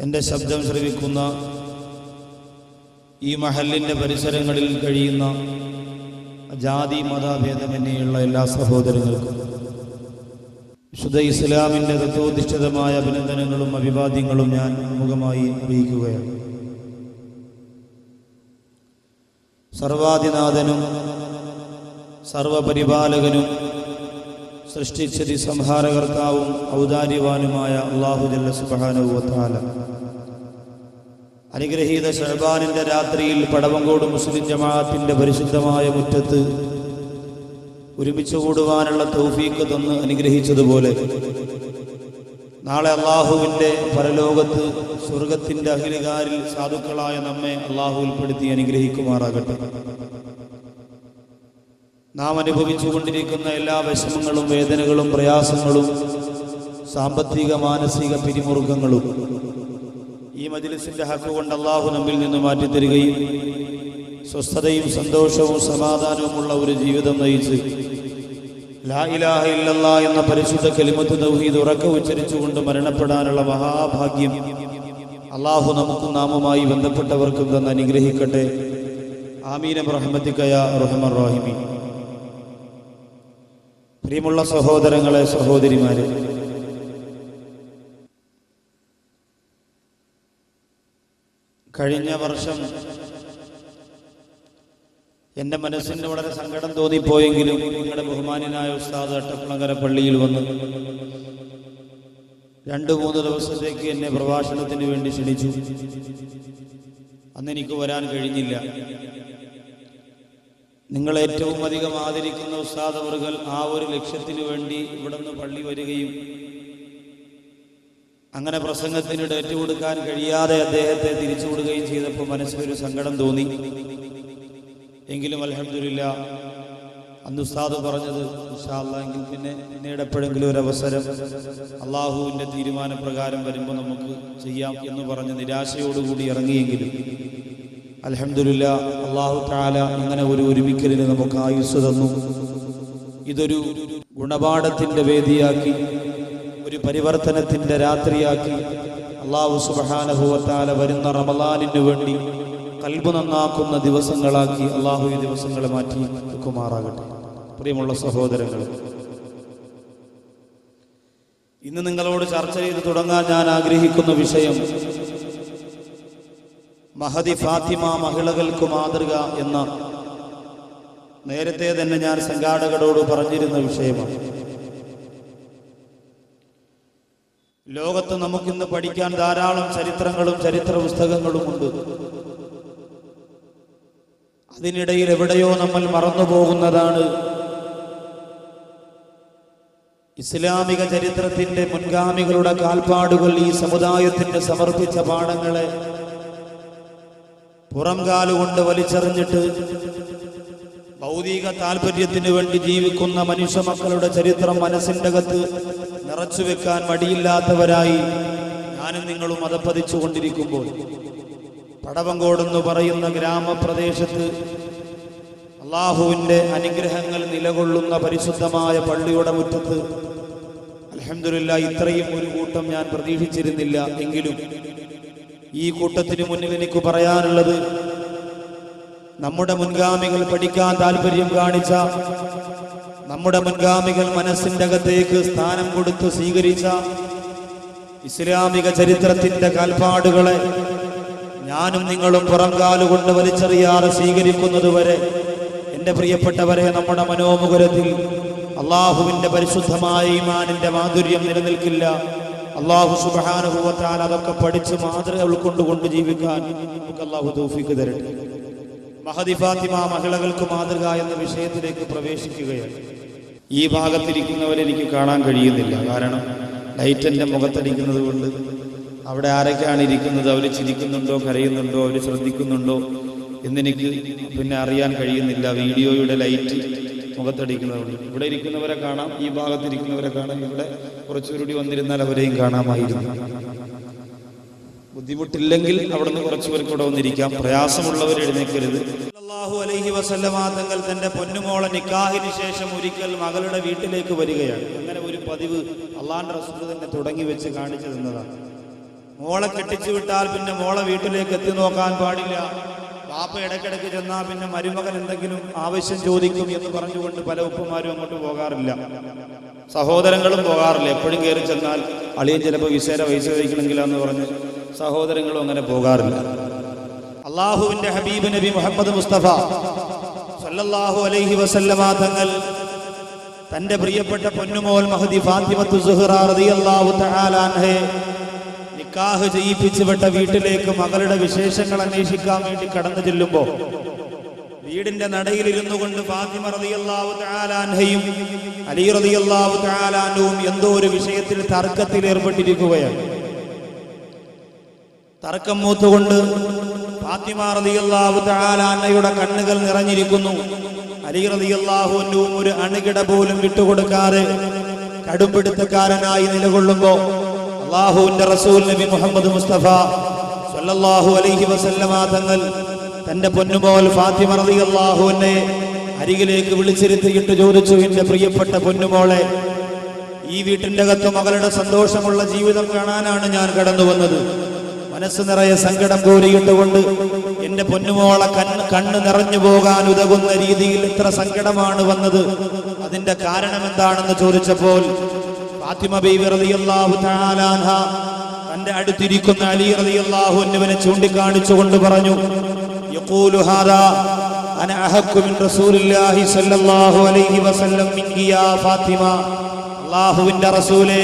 എന്റെ ശബ്ദം ശ്രവിക്കുന്ന ഈ മഹലിന്റെ പരിസരങ്ങളിൽ കഴിയുന്ന ജാതി മതഭേദമന്യുള്ള എല്ലാ സഹോദരങ്ങൾക്കും വിശുദ്ധ ഇസ്ലാമിന്റെ തത്വോധിഷ്ഠിതമായ അഭിനന്ദനങ്ങളും അഭിവാദ്യങ്ങളും ഞാൻ മുഖമായി അറിയിക്കുകയാണ്. സർവാധിനാഥനും സർവപരിപാലകനും സൃഷ്ടിച്ചതി സംഹാരകർത്താവും ഔദാര്യവാനുമായ അള്ളാഹു ജല്ല അനുഗ്രഹീത ഷഹബാനിന്റെ രാത്രിയിൽ പടവങ്കോട് മുസ്ലിം ജമാഅത്തിന്റെ പരിശുദ്ധമായ മുറ്റത്ത് ഒരുമിച്ച് കൂടുവാനുള്ള തൗഫീക്ക് തന്ന് അനുഗ്രഹിച്ചതുപോലെ നാളെ അള്ളാഹുവിന്റെ പരലോകത്ത് സ്വർഗത്തിന്റെ അഖിലുകാരിൽ സാധുക്കളായ നമ്മെ അള്ളാഹു ഉൾപ്പെടുത്തി അനുഗ്രഹിക്കുമാറാകട്ടെ. നാം അനുഭവിച്ചുകൊണ്ടിരിക്കുന്ന എല്ലാ വിഷമങ്ങളും വേദനകളും പ്രയാസങ്ങളും സാമ്പത്തിക മാനസിക പിരിമുറുക്കങ്ങളും ഈ മജിലിസിന്റെ ഹക്ക് കൊണ്ട് അള്ളാഹു നമ്മിൽ നിന്ന് മാറ്റിത്തരികയും സ്വസ്ഥതയും സന്തോഷവും സമാധാനവുമുള്ള ഒരു ജീവിതം നയിച്ച് ലാ ഇലാഹ എന്ന പരിശുദ്ധ കെലിമത്ത് തൗഹീദ് ഉറക്ക ഉച്ചരിച്ചുകൊണ്ട് മരണപ്പെടാനുള്ള മഹാഭാഗ്യം അള്ളാഹു നമുക്കും നാമുമായി ബന്ധപ്പെട്ടവർക്കും തന്നെ അനുഗ്രഹിക്കട്ടെ. ആമീനം റഹ്മത്തിക്കയ റഹ്മൻ റാഹിമി പ്രിയമുള്ള സഹോദരങ്ങളെ സഹോദരിമാരെ. കഴിഞ്ഞ വർഷം എന്റെ മനസ്സിന് വളരെ സങ്കടം തോന്നിപ്പോയെങ്കിലും നിങ്ങളുടെ ബഹുമാനായ ഉസ്താദ് അട്ടക്കുളങ്ങര പള്ളിയിൽ വന്ന് രണ്ടു മൂന്ന് ദിവസത്തേക്ക് എന്നെ പ്രഭാഷണത്തിന് വേണ്ടി ക്ഷണിച്ചു. അന്ന് എനിക്ക് വരാൻ കഴിഞ്ഞില്ല. നിങ്ങൾ ഏറ്റവും അധികം ആദരിക്കുന്ന ഉസ്താദ് ആ ഒരു ലക്ഷ്യത്തിന് വേണ്ടി ഇവിടെ നിന്ന് പള്ളി വരികയും അങ്ങനെ പ്രസംഗത്തിന് ഡേറ്റ് കൊടുക്കാൻ കഴിയാതെ അദ്ദേഹത്തെ തിരിച്ചു വിടുകയും ചെയ്തപ്പോൾ മനസ്സിലൊരു സങ്കടം തോന്നി. എങ്കിലും അലഹമില്ല അന്ന് ഉസ്താദ് പറഞ്ഞത് ഇൻഷാല്ലാ എങ്കിൽ പിന്നെ പിന്നീട് എപ്പോഴെങ്കിലും ഒരു അവസരം അള്ളാഹുവിന്റെ തീരുമാനപ്രകാരം വരുമ്പോൾ നമുക്ക് ചെയ്യാം എന്ന് പറഞ്ഞ് നിരാശയോടുകൂടി ഇറങ്ങിയെങ്കിലും അലഹമില്ല അള്ളാഹു താല ഇങ്ങനെ ഒരു ഒരുമിക്കലിന് നമുക്ക് ആയുസ് തന്നു. ഇതൊരു ഗുണപാഠത്തിന്റെ വേദിയാക്കി ഒരു പരിവർത്തനത്തിന്റെ രാത്രിയാക്കി അള്ളാഹു സുബഹാനഹുവത്താല വരുന്ന റമലാനിന് വേണ്ടി കൽബ് നന്നാക്കുന്ന ദിവസങ്ങളാക്കി അള്ളാഹു ഈ ദിവസങ്ങളെ മാറ്റി കുമാറാകട്ടെ പ്രിയമുള്ള സഹോദരങ്ങൾ ഇന്ന് നിങ്ങളോട് ചർച്ച ചെയ്ത് തുടങ്ങാൻ ഞാൻ ആഗ്രഹിക്കുന്ന വിഷയം മഹദി ഫാത്തിമ മഹിളകൾക്ക് മാതൃക എന്ന നേരത്തെ തന്നെ ഞാൻ സംഘാടകരോട് പറഞ്ഞിരുന്ന വിഷയമാണ്. ലോകത്ത് നമുക്കിന്ന് പഠിക്കാൻ ധാരാളം ചരിത്രങ്ങളും ചരിത്ര പുസ്തകങ്ങളുമുണ്ട് അതിനിടയിൽ എവിടെയോ നമ്മൾ മറന്നുപോകുന്നതാണ് ഇസ്ലാമിക ചരിത്രത്തിന്റെ മുൻഗാമികളുടെ കാൽപ്പാടുകൾ ഈ സമുദായത്തിന് സമർപ്പിച്ച പാഠങ്ങളെ പുറംകാലുകൊണ്ട് വലിച്ചെറിഞ്ഞിട്ട് ഭൗതിക താല്പര്യത്തിന് വേണ്ടി ജീവിക്കുന്ന മനുഷ്യ മക്കളുടെ ചരിത്രം മനസ്സിന്റെ അകത്ത് നിറച്ചു വെക്കാൻ മടിയില്ലാത്തവരായി ഞാനും നിങ്ങളും മതപ്പതിച്ചു കൊണ്ടിരിക്കുമ്പോൾ പടവങ്കോടെന്ന് പറയുന്ന ഗ്രാമപ്രദേശത്ത് അള്ളാഹുവിന്റെ അനുഗ്രഹങ്ങൾ നിലകൊള്ളുന്ന പരിശുദ്ധമായ പള്ളിയുടെ മുറ്റത്ത് അലഹമില്ല ഇത്രയും ഒരു കൂട്ടം ഞാൻ പ്രതീക്ഷിച്ചിരുന്നില്ല എങ്കിലും ഈ കൂട്ടത്തിന് മുന്നിൽ എനിക്ക് പറയാനുള്ളത് നമ്മുടെ മുൻഗാമികൾ പഠിക്കാൻ താല്പര്യം കാണിച്ച നമ്മുടെ മുൻഗാമികൾ മനസ്സിന്റെ അകത്തേക്ക് സ്ഥാനം കൊടുത്ത് സ്വീകരിച്ച ഇസ്ലാമിക ചരിത്രത്തിന്റെ കാൽപ്പാടുകളെ ഞാനും നിങ്ങളും പുറംകാലുകൊണ്ട് വലിച്ചെറിയാതെ സ്വീകരിക്കുന്നതുവരെ എന്റെ പ്രിയപ്പെട്ടവരെ നമ്മുടെ മനോമുകുരത്തിൽ അള്ളാഹുവിന്റെ പരിശുദ്ധമായ ഈമാനിന്റെ മാധുര്യം നിലനിൽക്കില്ല. അള്ളാഹു സുബാനുഭവത്താൽ അതൊക്കെ പഠിച്ച് മാതൃക ഉൾക്കൊണ്ടുകൊണ്ട് ജീവിക്കാൻ നമുക്ക് അള്ളാഹു തൗഫീക്ക് തരട്ടെ. മഹദി ഫാത്തിമ മഹിളകൾക്ക് മാതൃക എന്ന വിഷയത്തിലേക്ക് പ്രവേശിക്കുകയാണ്. ഈ ഭാഗത്തിരിക്കുന്നവരെ എനിക്ക് കാണാൻ കഴിയുന്നില്ല. കാരണം ലൈറ്റ് എന്റെ മുഖത്തടിക്കുന്നത് കൊണ്ട് അവിടെ ആരൊക്കെയാണ് ഇരിക്കുന്നത്? അവർ ചിരിക്കുന്നുണ്ടോ കരയുന്നുണ്ടോ അവർ ശ്രദ്ധിക്കുന്നുണ്ടോ എന്നെനിക്ക് പിന്നെ അറിയാൻ കഴിയുന്നില്ല. വീഡിയോയുടെ ലൈറ്റ് മുഖത്തടിക്കുന്നതുകൊണ്ട് ഇവിടെ ഇരിക്കുന്നവരെ കാണാം ഈ ഭാഗത്തിരിക്കുന്നവരെ കാണാം. ഇവിടെ കുറച്ചുകൂടി വന്നിരുന്നാൽ അവരെയും കാണാമായിരുന്നു. ബുദ്ധിമുട്ടില്ലെങ്കിൽ അവിടുന്ന് കുറച്ചു പേർക്ക് ഇവിടെ വന്നിരിക്കാം. പ്രയാസമുള്ളവർ എഴുന്നേക്കരുത്. സല്ലല്ലാഹു അലൈഹി വസല്ലമ തങ്ങൾ തന്റെ പൊന്നുമോളെ നിക്കാഹിന് ശേഷം ഒരിക്കൽ മകളുടെ വീട്ടിലേക്ക് വരികയാണ്. അങ്ങനെ ഒരു പതിവ് അള്ളാന്റെ റസൂൽ തന്നെ തുടങ്ങി വെച്ച് കാണിച്ചു തന്നതാണ്. മോളെ കെട്ടിച്ചു വിട്ടാൽ പിന്നെ മോളെ വീട്ടിലേക്ക് എത്തി നോക്കാൻ പാടില്ല. പാപ്പ ഇടയ്ക്കിടയ്ക്ക് ചെന്നാൽ പിന്നെ മരുമകൻ എന്തെങ്കിലും ആവശ്യം ചോദിക്കും എന്ന് പറഞ്ഞുകൊണ്ട് പല ഉപ്പമാരും അങ്ങോട്ട് പോകാറില്ല. സഹോദരങ്ങളും പോകാറില്ല. എപ്പോഴും കയറി ചെന്നാൽ അളിയൻ ചിലപ്പോൾ വിശേര പൈസ ചോദിക്കണമെങ്കിലോ എന്ന് പറഞ്ഞ് സഹോദരങ്ങളും അങ്ങനെ പോകാറില്ല. അള്ളാഹുവിന്റെ ഹബീബ് നബി മുഹമ്മദ് മുസ്തഫ സല്ലല്ലാഹു അലൈഹി വസല്ലമ തങ്ങൾ തന്റെ പ്രിയപ്പെട്ട പൊന്നുമോൽ മഹദി ഫാത്തിമത്തു സുഹ്റ റളിയല്ലാഹു തആല അൻഹയെ നിക്കാഹ് ചെയ്യിപ്പിച്ചു വിട്ട വീട്ടിലേക്ക് മകളുടെ വിശേഷങ്ങൾ അന്വേഷിക്കാൻ വേണ്ടി കടന്നു ചെല്ലുമ്പോ വീടിന്റെ നടയിൽ ഇരുന്നു കൊണ്ട് ഫാത്തിമ അൻഹയും അലി റതിയല്ലാവു തആല അൻഹുവും എന്തോ ഒരു വിഷയത്തിൽ തർക്കത്തിൽ ഏർപ്പെട്ടിരിക്കുകയാണ്. തർക്കം മൂത്തുകൊണ്ട് ഫാത്തിമ റതിയല്ലാവു തആല കണ്ണുകൾ നിറഞ്ഞിരിക്കുന്നു. അലി റതിയല്ലാഹുവിനും ഒരു അണുകിട പോലും വിട്ടുകൊടുക്കാതെ കടുംപിടുത്തക്കാരനായി നിലകൊള്ളുമ്പോ അള്ളാഹുവിന്റെ റസൂൽ നബി മുഹമ്മദ് മുസ്തഫ സല്ലല്ലാഹു അലൈഹി വസല്ലമ തങ്ങൾ തന്റെ പൊന്നുമോൽ ഫാത്തിമ റളിയല്ലാഹു അള്ളാഹുവിനെ അരികിലേക്ക് വിളിച്ചിരുത്തിയിട്ട് ചോദിച്ചു എന്റെ പ്രിയപ്പെട്ട പൊന്നുമോളെ ഈ വീട്ടിന്റെ അകത്ത് മകളുടെ സന്തോഷമുള്ള ജീവിതം കാണാനാണ് ഞാൻ കടന്നു വന്നത്. മനസ്സ് നിറയെ സങ്കടം കോരിയിട്ടുകൊണ്ട് എന്റെ പൊന്നുമോളെ കണ്ണ് കണ്ണ് നിറഞ്ഞു പോകാൻ ഉതകുന്ന രീതിയിൽ ഇത്ര സങ്കടമാണ് വന്നത്. അതിന്റെ കാരണം എന്താണെന്ന് ചോദിച്ചപ്പോൾ ഫാത്തിമ ബീവി റളിയല്ലാഹു തആല അൻഹ തന്റെ അടുത്തിരിക്കുന്ന അലി റളിയല്ലാഹു അൻഹുവിനെ ചൂണ്ടിക്കാണിച്ചുകൊണ്ട് പറഞ്ഞു യഖൂലു ഹാദാ അന അഹക്കു മിൻ റസൂലില്ലാഹി സ്വല്ലല്ലാഹു അലൈഹി വസല്ലം മിൻകി യാ ഫാത്തിമ. അല്ലാഹുവിന്റെ റസൂലേ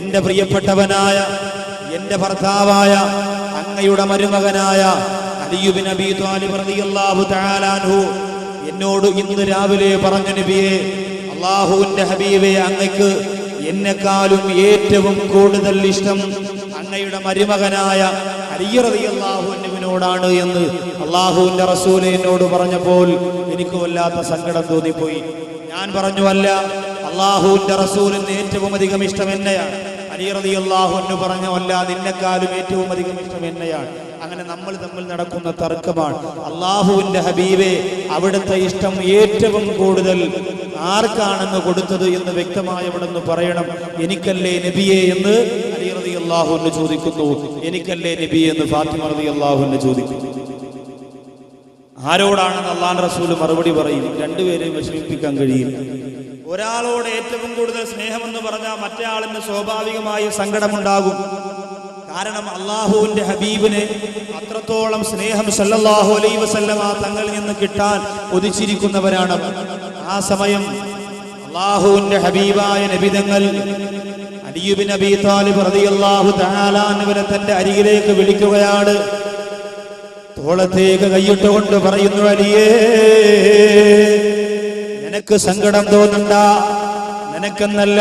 എന്റെ പ്രിയപ്പെട്ടവനായ എന്റെ ഭർത്താവായ അങ്ങയുടെ മരുമകനായ അലിയുബിൻ അബി ത്വാലിബ് റളിയല്ലാഹു തആല അൻഹു എന്നോട് ഇന്ന് രാവിലെ പറഞ്ഞു നബിയെ അള്ളാഹുവിന്റെ ഹബീബെ അങ്ങയ്ക്ക് എന്നെക്കാളും ഏറ്റവും കൂടുതൽ ഇഷ്ടം അങ്ങയുടെ മരുമകനായ അലിയറിയാഹുവിനോടാണ് എന്ന് അള്ളാഹുവിന്റെ റസൂൽ എന്നോട് പറഞ്ഞപ്പോൾ എനിക്ക് വല്ലാത്ത സങ്കടം തോന്നിപ്പോയി. ഞാൻ പറഞ്ഞു അല്ല അള്ളാഹുവിന്റെ റസൂലിന് ഏറ്റവും അധികം ഇഷ്ടം എന്നെയാണ്. അലിയറതി അള്ളാഹു എന്ന് പറഞ്ഞു അല്ല നിന്നെക്കാളും ഏറ്റവും അധികം ഇഷ്ടം എന്നെയാണ്. അങ്ങനെ നമ്മൾ തമ്മിൽ നടക്കുന്ന തർക്കമാണ്. അള്ളാഹുവിന്റെ ഹബീബെ അവിടുത്തെ ഇഷ്ടം ഏറ്റവും കൂടുതൽ ആർക്കാണെന്ന് കൊടുത്തത് എന്ന് വ്യക്തമായി അവിടെ നിന്ന് പറയണം. എനിക്കല്ലേ നബിയെ എന്ന് അലി അള്ളാഹുവിന് ചോദിക്കുന്നു. എനിക്കല്ലേ നബി എന്ന് ഫാത്തിമ റതി അള്ളാഹുവിന് ചോദിക്കുന്നു. ആരോടാണെന്ന് അള്ളാൻ റസൂൽ മറുപടി പറയും. രണ്ടുപേരെയും വിഷമിപ്പിക്കാൻ കഴിയില്ല. ഒരാളോട് ഏറ്റവും കൂടുതൽ സ്നേഹമെന്ന് പറഞ്ഞാൽ മറ്റേ ആളിന് സ്വാഭാവികമായി സങ്കടമുണ്ടാകും. കാരണം അള്ളാഹുവിന്റെ ഹബീബിന് അത്രത്തോളം സ്നേഹം സല്ലല്ലാഹു അലൈ വസല്ലമ തങ്ങളിൽ നിന്ന് കിട്ടാൻ ഒതിച്ചിരിക്കുന്നവരാണ് ആ സമയം അള്ളാഹുവിന്റെ ഹബീബായ നബിതങ്ങൾ അലിയുബിൻ അബി താലിബ് റളിയല്ലാഹു തആല അൻഹുവിനെ തന്റെ അരികിലേക്ക് വിളിക്കുകയാണ്. തോളത്തേക്ക് കൈയിട്ടുകൊണ്ട് പറയുന്നു അലിയേ നിനക്ക് സങ്കടം തോന്നണ്ട നിനക്കെന്നല്ല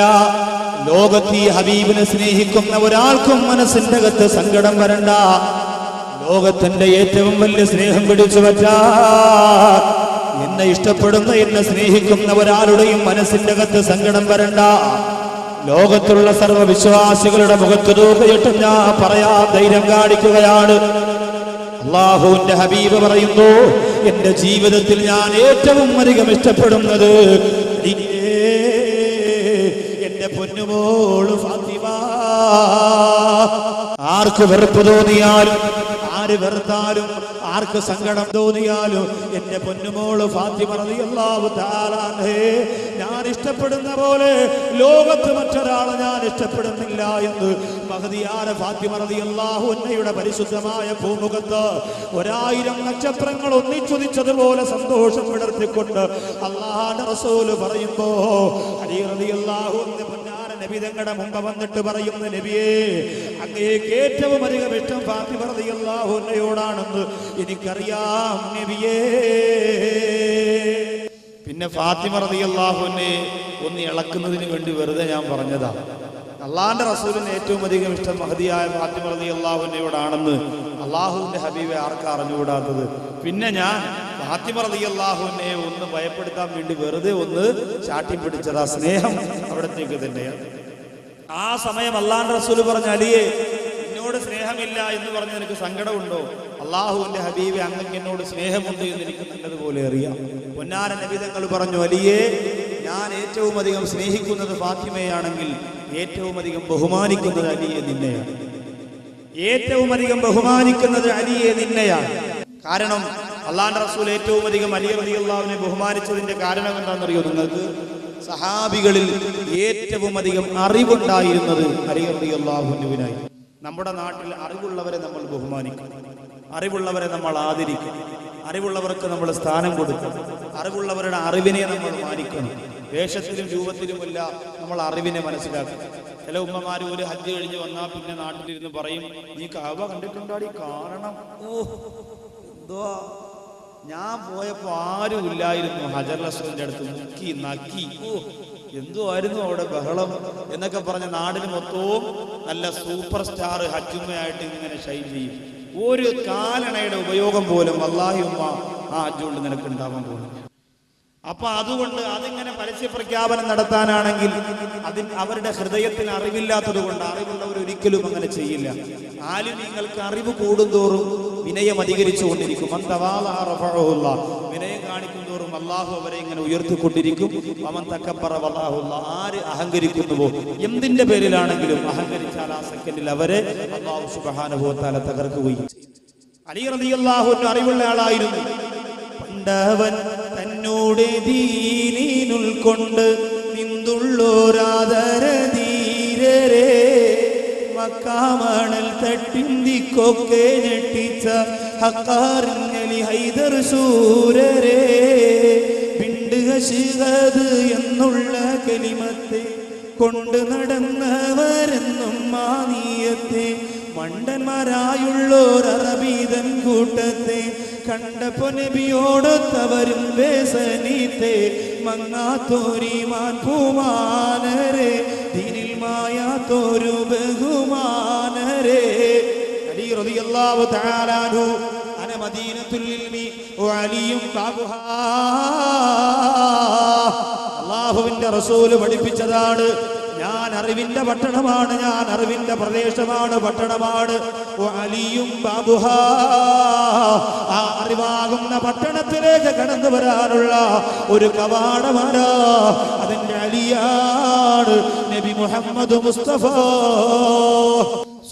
ലോകത്ത് ഈ ഹബീബിനെ സ്നേഹിക്കുന്ന ഒരാൾക്കും മനസ്സിന്റെ അകത്ത് സങ്കടം വരണ്ട. ലോകത്തിന്റെ ഏറ്റവും വലിയ സ്നേഹം പിടിച്ചു പറ്റാ. എന്നെ ഇഷ്ടപ്പെടുന്ന എന്നെ സ്നേഹിക്കുന്ന ഒരാളുടെയും മനസ്സിന്റെ അകത്ത് സങ്കടം വരണ്ട. ലോകത്തുള്ള സർവവിശ്വാസികളുടെ മുഖത്ത് രൂപയിട്ട് ഞാൻ പറയാ ധൈര്യം കാണിക്കുകയാണ്. അള്ളാഹുവിന്റെ ഹബീബ് പറയുന്നു എന്റെ ജീവിതത്തിൽ ഞാൻ ഏറ്റവും അധികം ഇഷ്ടപ്പെടുന്നത് പൊന്നുമോൾ ഫാത്തിമ? ആർക്ക് വെറുപ്പ് തോന്നിയാലും ആര് വെറുത്താലും ആർക്ക് സങ്കടം തോന്നിയാലും എന്റെ പൊന്നുമോൾ ഫാത്തിമ ഞാൻ ഇഷ്ടപ്പെടുന്ന പോലെ ലോകത്ത് മറ്റൊരാളെ ഞാൻ ഇഷ്ടപ്പെടുന്നില്ല എന്ന് മഹതിയാര ഫാത്തിമ റളിയല്ലാഹു അൻഹയുടെ പരിശുദ്ധമായ ഭൂമുഖത്ത് ഒരായിരം നക്ഷത്രങ്ങൾ ഒന്നിച്ചുദിച്ചതുപോലെ സന്തോഷം വിടർത്തിക്കൊണ്ട് അള്ളാഹാന്റെ റസൂൽ പറയുമ്പോ അലി റളിയല്ലാഹു അൻഹു നബി തങ്ങളുടെ മുമ്പ് വന്നിട്ട് പറയുന്ന നബിയെ അങ്ങേക്ക് ഏറ്റവും അധികം ഇഷ്ടം ഫാത്തിമ റളിയല്ലാഹു അൻഹയോടാണെന്ന് എനിക്കറിയാം നബിയേ. പിന്നെ ഫാത്തിമ റതിയല്ലാഹുവിനെ ഒന്ന് ഇളക്കുന്നതിന് വേണ്ടി വെറുതെ ഞാൻ പറഞ്ഞതാ. അള്ളാഹിന്റെ റസൂലിന് ഏറ്റവും അധികം ഇഷ്ടം മഹതിയായ ഫാത്തിമ റതിയല്ലാഹുവിനോടാണെന്ന് അള്ളാഹുവിന്റെ ഹബീബെ ആർക്കാ അറിഞ്ഞുകൂടാത്തത്? പിന്നെ ഞാൻ ഫാത്തിമ റളിയല്ലാഹുവിനെ ഒന്ന് ഭയപ്പെടുത്താൻ വേണ്ടി വെറുതെ ഒന്ന് ചാട്ടി ആ സ്നേഹം അവിടത്തേക്ക് തന്നെയാണ് ആ സമയം അള്ളാൻ റസൂൽ പറഞ്ഞ അലിയെ എന്നോട് സ്നേഹമില്ല എന്ന് പറഞ്ഞ് നിനക്ക് സങ്കടമുണ്ടോ? അള്ളാഹുവിന്റെ ഹബീബ് അങ്ങക്ക് എന്നോട് സ്നേഹമുണ്ട് എന്ന് എനിക്ക് നല്ലതുപോലെ അറിയാം. പൊന്നാര നബിതങ്ങൾ പറഞ്ഞു അലിയെ ഞാൻ ഏറ്റവും അധികം സ്നേഹിക്കുന്നത് ഫാത്തിമയാണെങ്കിൽ ഏറ്റവും അധികം ബഹുമാനിക്കുന്നത് അലിയെ നിന്നെയാണ്. ഏറ്റവും അധികം ബഹുമാനിക്കുന്നത് അലിയെ നിന്നെയാണ്. കാരണം അള്ളാന്റെ റസൂൽ ഏറ്റവും അധികം അലി റബി അള്ളാഹുവിനെ ബഹുമാനിച്ചതിന്റെ കാരണം എന്താണെന്നറിയോ നിങ്ങൾക്ക്? സഹാബികളിൽ ഏറ്റവും അധികം അറിവുണ്ടായിരുന്നത് അലി റബി അള്ളാഹുവിനായി നമ്മുടെ നാട്ടിൽ അറിവുള്ളവരെ നമ്മൾ ബഹുമാനിക്കും. അറിവുള്ളവരെ നമ്മൾ ആദരിക്കും. അറിവുള്ളവർക്ക് നമ്മൾ സ്ഥാനം കൊടുക്കും. അറിവുള്ളവരുടെ അറിവിനെ നമ്മൾ മാനിക്കണം. വേഷത്തിലും രൂപത്തിലുമല്ല നമ്മൾ അറിവിനെ മനസ്സിലാക്കും. ചില ഉമ്മമാർ ഒരു ഹജ്ജ് കഴിഞ്ഞ് വന്നാൽ പിന്നെ നാട്ടിലിരുന്ന് പറയും നീ കാവ കണ്ടിട്ടുണ്ടാടി? കാരണം? ഓ എന്തോ ഞാൻ പോയപ്പോ ആരും ഇല്ലായിരുന്നു. ഹജർ അടുത്ത് മുക്കി നക്കി. ഓ എന്തോ ആയിരുന്നു അവിടെ ബഹളം? എന്നൊക്കെ പറഞ്ഞ നാടിന് മൊത്തവും നല്ല സൂപ്പർ സ്റ്റാർ ഹജ്ജുമ്മയായിട്ട് ഇങ്ങനെ ഷൈൻ ചെയ്യും. ഒരു കാലണയുടെ ഉപയോഗം പോലും ഉമ്മ ആ ഹജ്ജുകൊണ്ട് നിനക്ക് ഉണ്ടാവാൻ പോകുന്നു അപ്പൊ അതുകൊണ്ട് അതിങ്ങനെ പരസ്യ പ്രഖ്യാപനം നടത്താനാണെങ്കിൽ അതിൽ അവരുടെ ഹൃദയത്തിൽ അറിവില്ലാത്തത് കൊണ്ട് അറിവുള്ളവർ ഒരിക്കലും അങ്ങനെ ചെയ്യില്ല. ആലുമീങ്ങൾക്ക് അറിവ് കൂടുന്തോറും വിനയം അധികരിച്ചുകൊണ്ടിരിക്കും. വിനയം കാണിക്കുന്നതോറും തോറും അള്ളാഹു അവരെ ഇങ്ങനെ ഉയർത്തിക്കൊണ്ടിരിക്കും. അവൻ തക്കപ്പറ വല്ലാഹുല്ല. ആര് അഹങ്കരിക്കുന്നുവോ? എന്തിന്റെ പേരിലാണെങ്കിലും അഹങ്കരിച്ചാൽ ആ സെക്കൻഡിൽ അവരെ അള്ളാഹു സുബഹാനുഭവത്താല തകർക്കുകയും. അലി അറിവുള്ള ആളായിരുന്നു. പണ്ടവൻ തന്നോട് ദീനിനുൾക്കൊണ്ട് നിന്തുള്ളോരാദര ധീരരെ മക്കാമണൽ തട്ടിന്തിക്കൊക്കെ ഞെട്ടിച്ച ഹക്കാറിങ്ങലി ഹൈദർ സൂരരെ. പിണ്ടുകശികത് എന്നുള്ള കലിമത്തെ കൊണ്ട് നടന്നവരെന്നും മാനീയത്തെ മണ്ടന്മാരായുള്ളോരറബീതൻ കൂട്ടത്തെ കണ്ടപ്പോ നബിയോടൊത്തവരും വേസനീത്തെ. മങ്ങാത്തോരിമാൻ പൂമാനരെ ദിനിൽ മായാത്തോരു ബഹുമാനരെ. അലി റളിയല്ലാഹു തആല അന മദീനത്തുൽ ഇൽമി വഅലിയും ബാബുഹാ. അള്ളാഹുവിന്റെ റസൂൽ പഠിപ്പിച്ചതാണ് ഞാൻ അറിവിന്റെ പട്ടണമാണ് ഞാൻ അറിവിന്റെ പ്രദേശമാണ് പട്ടണമാണ്. അലിയും ബാബുഹ ആ അറിവാകുന്ന പട്ടണത്തിലേക്ക് കടന്നു വരാനുള്ള ഒരു കവാടമാണ്? അതിന്റെ അലിയാണ് നബി മുഹമ്മദ് മുസ്തഫ.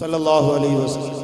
സല്ലല്ലാഹു അലൈഹി വസല്ലം.